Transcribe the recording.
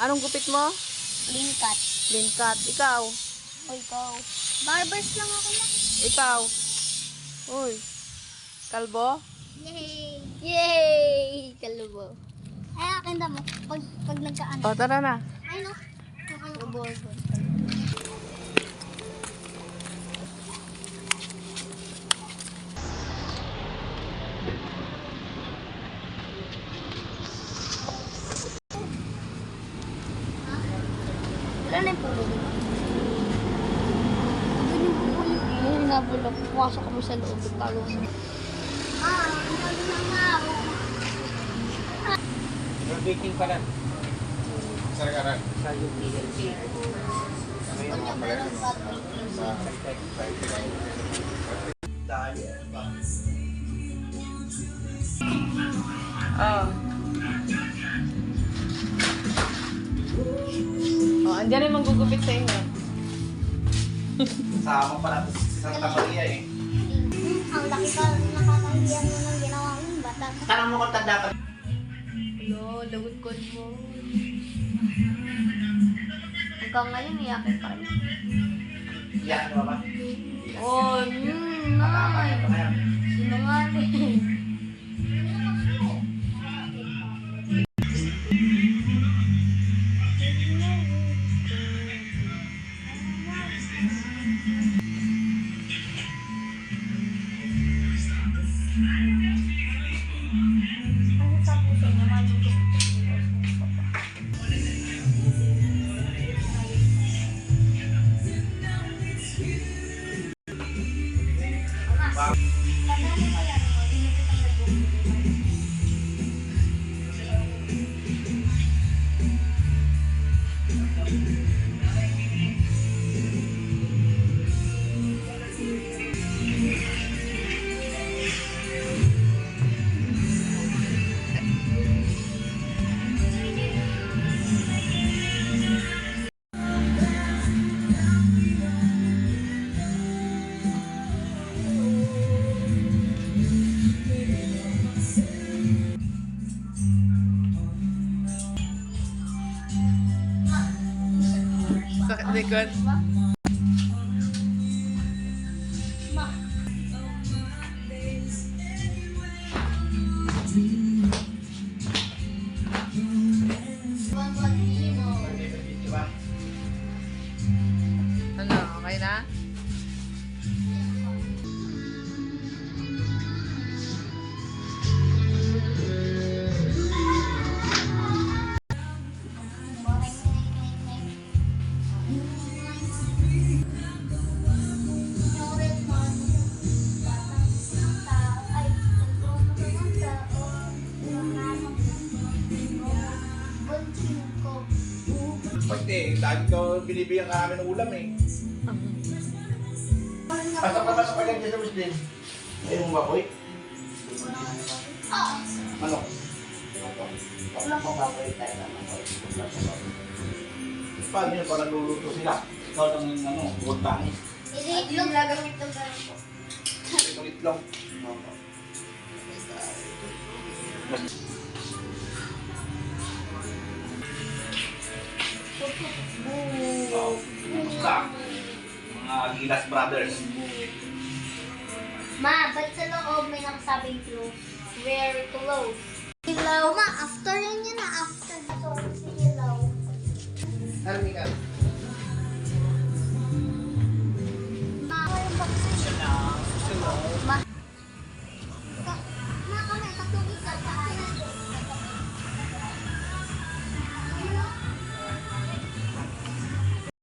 Anong gupit mo? Clean cut. Clean cut. Ikaw? O ikaw. Barbers lang ako na. Ikaw? Uy. Kalbo? Yay! Yay! Kalubo. Ay, akin na mo. Pag, pag nagkaan. O, tara na. Ay, no. Kalubo. Wala na yung pulo. Doon yung pulo. Yung nabulok. Pumasok kami sa loob. Talo. Ah, ano na nga ako. Baking pala. Saragaran. Sa UPLC. Kami yung. Sa Dahil ba? Oh. Andyan yung manggugupit sa inyo. Sama pala ito si Santa Maria eh. Ang laki ka nakakahiyan mo ng ginawa mo, bata. Tanong mo kung tanda ka. Hello, lagot ko mo. Hanggang ngayon, iyakin pa rin. Iyak mo ba? Oh, Matapang nay. Sinungaling. Sa likod. Ano, okay na? Eh. Lagi ko binibigyan ka namin ng ulam eh. Pasok ka, pasok ka lang dyan sa Muslim. Ayun mo ba, boy? Ano? Wala pa baboy tayo naman. Paano yun? Parang luluto sila. Ikaw lang yung ano, utang. Itlog gagamit ng ganun po. Itong itlog. Oh, Kamusta? Mga Gilas Brothers. Ma, ba't sa loob may nakasabing close? Very close. Ilaw. Ma, after yan yun na. After. Sorry, si Ilaw. Army ka.